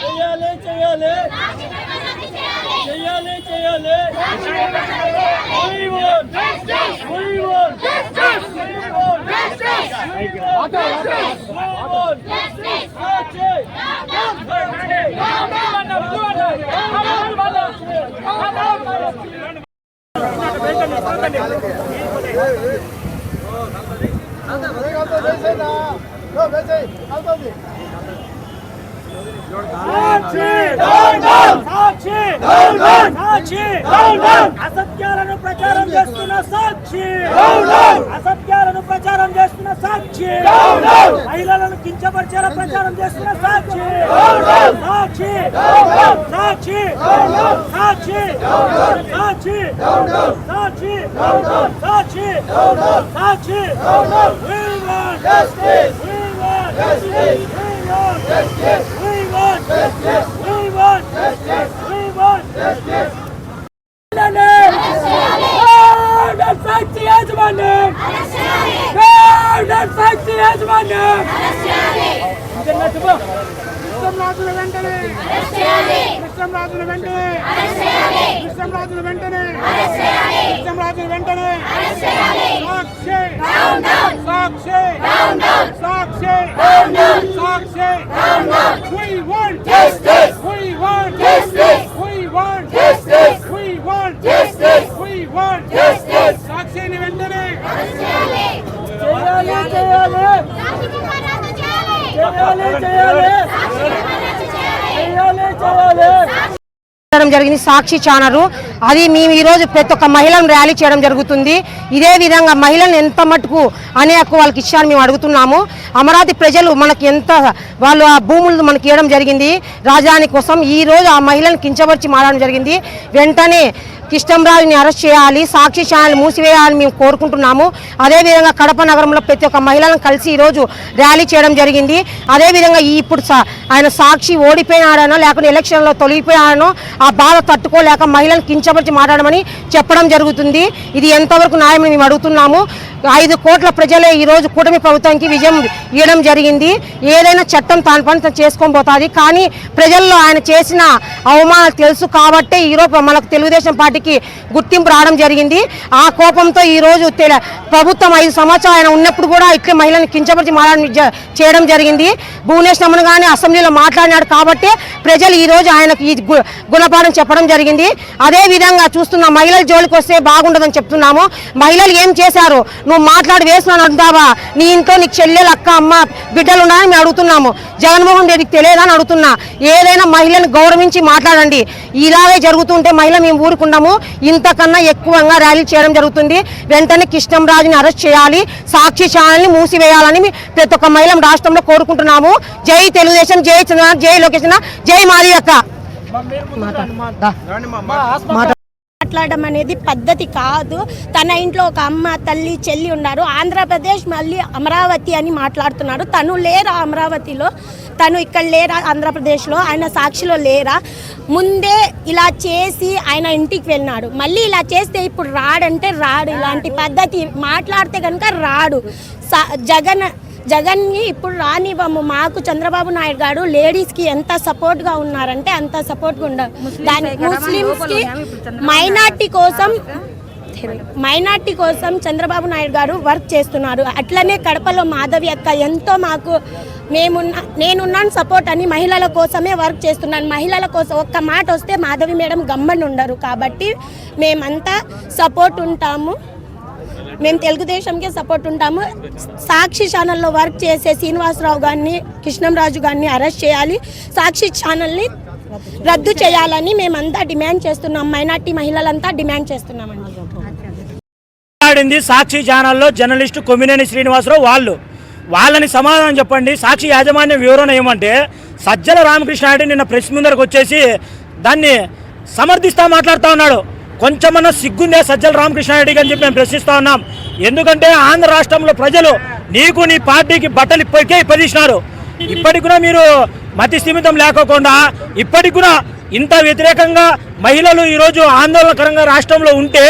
చేయాలి చేయాలి చేయాలి చేయాలి We want అసత్యాలను ప్రచారం చేస్తున్న సాక్షి డౌన్ డౌన్ అసత్యాలను ప్రచారం చేస్తున్న సాక్షి డౌన్ డౌన్ మహిళలను కించపరిచేలా ప్రచారం చేస్తున్న Sakshi down down Sakshi down down Sakshi down down Sakshi down down Sakshi down down Sakshi down down Sakshi down down Sakshi justice we want justice we want justice we want justice we want justice we want justice Golden Factory యాజమాన్యం Golden Factory యాజమాన్యం internet పో కృష్ణరాజుల వెంటనే కృష్ణరాజుల వెంటనే కృష్ణరాజుల వెంటనే కృష్ణరాజుల వెంటనే సాక్షి సాక్షి down, down. పెట్టడం జరిగింది. సాక్షి ఛానరు. అది మేము ఈరోజు ప్రతి ఒక్క మహిళను ర్యాలీ చేయడం జరుగుతుంది. ఇదే విధంగా మహిళలను ఎంత మటుకు అనే హక్కు వాళ్ళకి ఇచ్చారని మేము అడుగుతున్నాము. అమరావతి ప్రజలు మనకి ఎంత వాళ్ళు ఆ భూములు మనకి ఇవ్వడం జరిగింది. రాజధాని కోసం ఈ రోజు ఆ మహిళను కించపరిచి మారడం జరిగింది. వెంటనే కిష్టంరాజుని అరెస్ట్ చేయాలి సాక్షి ఛానల్ మూసివేయాలని మేము కోరుకుంటున్నాము. అదేవిధంగా కడప నగరంలో ప్రతి ఒక్క మహిళలను కలిసి ఈరోజు ర్యాలీ చేయడం జరిగింది. అదేవిధంగా ఈ ఇప్పుడు ఆయన సాక్షి ఓడిపోయినాడనో లేకుంటే ఎలక్షన్లో తొలగిపోయాడనో ఆ బాధ తట్టుకోలేక మహిళలను కించపరిచి మాట్లాడమని చెప్పడం జరుగుతుంది. ఇది ఎంతవరకు న్యాయమని మేము అడుగుతున్నాము. ఐదు కోట్ల ప్రజలే ఈరోజు కూటమి ప్రభుత్వానికి విజయం ఇవ్వడం జరిగింది. ఏదైనా చట్టం తాను పని చేసుకొని పోతుంది. కానీ ప్రజల్లో ఆయన చేసిన అవమానాలు తెలుసు కాబట్టే ఈరోజు మనకు తెలుగుదేశం పార్టీ పార్టీకి గుర్తింపు రావడం జరిగింది. ఆ కోపంతో ఈరోజు తెల- ప్రభుత్వం ఐదు సంవత్సరాలు ఆయన ఉన్నప్పుడు కూడా ఇట్లే మహిళలను కించపరిచి మాట్లాడడం చేయడం జరిగింది. భువనేష్ రమణ కానీ అసెంబ్లీలో మాట్లాడినాడు కాబట్టి ప్రజలు ఈరోజు ఆయనకు ఈ గుణపాఠం చెప్పడం జరిగింది. అదే విధంగా చూస్తున్న మహిళల జోలికి వస్తే బాగుండదని చెప్తున్నాము. మహిళలు ఏం చేశారు? నువ్వు మాట్లాడి వేస్తున్నాను అంటావా? నీ ఇంట్లో నీకు చెల్లెలు అక్క అమ్మ బిడ్డలు ఉన్నాయని మేము అడుగుతున్నాము. జగన్మోహన్ రెడ్డికి తెలియదని అని అడుగుతున్నా. ఏదైనా మహిళను గౌరవించి మాట్లాడండి. ఇలాగే జరుగుతుంటే మహిళ మేము ఊరుకున్నాము ఇంతకన్నా ఎక్కువగా ర్యాలీ చేయడం జరుగుతుంది. వెంటనే కృష్ణంరాజుని అరెస్ట్ చేయాలి. సాక్షి ఛానల్ని మూసివేయాలని ప్రతి ఒక్క మహిళ రాష్ట్రంలో కోరుకుంటున్నాము. జై తెలుగుదేశం జై చంద్రబాబు జై లోకేష్ జై మాది అక్క. మాట్లాడడం అనేది పద్ధతి కాదు. తన ఇంట్లో ఒక అమ్మ తల్లి చెల్లి ఉన్నారు. ఆంధ్రప్రదేశ్ మళ్ళీ అమరావతి అని మాట్లాడుతున్నాడు తను లేరా అమరావతిలో? తను ఇక్కడ లేరా ఆంధ్రప్రదేశ్లో? ఆయన సాక్షిలో లేరా? ముందే ఇలా చేసి ఆయన ఇంటికి వెళ్ళినాడు. మళ్ళీ ఇలా చేస్తే ఇప్పుడు రాడంటే రాడు. ఇలాంటి పద్ధతి మాట్లాడితే కనుక రాడు. సా- జగన్ జగన్ని ఇప్పుడు రానివ్వము. మాకు చంద్రబాబు నాయుడు గారు లేడీస్కి ఎంత సపోర్ట్గా ఉన్నారంటే అంత సపోర్ట్గా ఉన్నారు దాని ముస్లిమ్స్కి మైనార్టీ కోసం మైనార్టీ కోసం చంద్రబాబు నాయుడు గారు వర్క్ చేస్తున్నారు. అట్లనే కడపలో మాధవి అక్క ఎంతో మాకు మేమున్న నేనున్నాను సపోర్ట్ అని మహిళల కోసమే వర్క్ చేస్తున్నాను. మహిళల కోసం ఒక్క మాట వస్తే మాధవి మేడం గమ్మని ఉండరు కాబట్టి మేమంతా సపోర్ట్ ఉంటాము. మేము తెలుగుదేశంకే సపోర్ట్ ఉంటాము. సాక్షి ఛానల్లో వర్క్ చేసే శ్రీనివాసరావు గారిని కృష్ణంరాజు గారిని అరెస్ట్ చేయాలి. సాక్షి ఛానల్ని రద్దు చేయాలని మేమంతా డిమాండ్ చేస్తున్నాం. మైనార్టీ మహిళలంతా డిమాండ్ చేస్తున్నామండి. మాట్లాడింది సాక్షి ఛానల్లో జర్నలిస్టు కొమ్మినేని శ్రీనివాసరావు వాళ్ళు. వాళ్ళని సమాధానం చెప్పండి. సాక్షి యాజమాన్యం వివరణ ఏమంటే సజ్జల రామకృష్ణారెడ్డి నిన్న ప్రెస్ ముందరకు వచ్చేసి దాన్ని సమర్థిస్తా మాట్లాడుతూ ఉన్నాడు. కొంచెమన్నా సిగ్గుందే సజ్జల రామకృష్ణారెడ్డి అని చెప్పి మేము ప్రశ్నిస్తా ఉన్నాం. ఎందుకంటే ఆంధ్ర రాష్ట్రంలో ప్రజలు నీకు నీ పార్టీకి బట్టలు ఇప్పటికే ఇప్పదీసినారు. ఇప్పటికి కూడా మీరు మతి స్థిమితం లేకోకుండా ఇప్పటికి కూడా ఇంత వ్యతిరేకంగా మహిళలు ఈరోజు ఆందోళనకరంగా రాష్ట్రంలో ఉంటే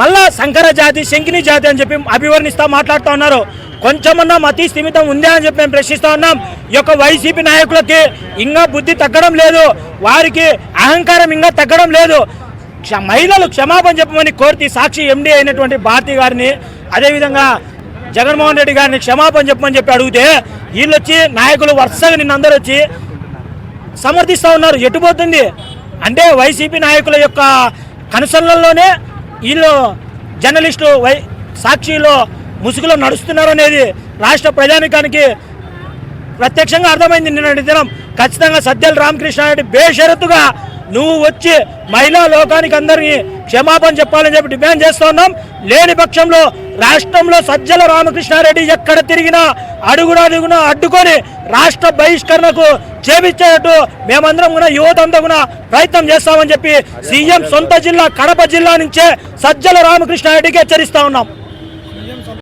మళ్ళా శంకర జాతి శంకిని జాతి అని చెప్పి అభివర్ణిస్తా మాట్లాడుతూ ఉన్నారు. కొంచెమన్నా మతి స్థిమితం ఉందా అని చెప్పి మేము ప్రశ్నిస్తా ఉన్నాం. ఈ యొక్క వైసీపీ నాయకులకి ఇంకా బుద్ధి తగ్గడం లేదు. వారికి అహంకారం ఇంకా తగ్గడం లేదు. మహిళలు క్షమాపణ చెప్పమని కోరితే సాక్షి ఎండి అయినటువంటి భారతి గారిని అదేవిధంగా జగన్మోహన్ రెడ్డి గారిని క్షమాపణ చెప్పమని చెప్పి అడిగితే వీళ్ళు వచ్చి నాయకులు వరుసగా నిన్న అందరూ వచ్చి సమర్థిస్తూ ఉన్నారు. ఎటుపోతుంది అంటే వైసీపీ నాయకుల యొక్క కనుసన్నల్లోనే వీళ్ళు జర్నలిస్టు వై సాక్షిలో ముసుగులో నడుస్తున్నారు అనేది రాష్ట్ర ప్రజానికానికి ప్రత్యక్షంగా అర్థమైంది నిన్నటి దినం. ఖచ్చితంగా సత్యాలు రామకృష్ణారెడ్డి బేషరతుగా నువ్వు వచ్చి మహిళా లోకానికి అందరికీ క్షమాపణ చెప్పాలని చెప్పి డిమాండ్ చేస్తూ ఉన్నాం. లేని పక్షంలో రాష్ట్రంలో సజ్జల రామకృష్ణారెడ్డి ఎక్కడ తిరిగినా అడుగున అడుగున అడ్డుకొని రాష్ట్ర బహిష్కరణకు చేపించేటట్టు మేమందరం కూడా యువత అంతా కూడా ప్రయత్నం చేస్తామని చెప్పి సీఎం సొంత జిల్లా కడప జిల్లా నుంచే సజ్జల రామకృష్ణారెడ్డికి హెచ్చరిస్తా ఉన్నాం.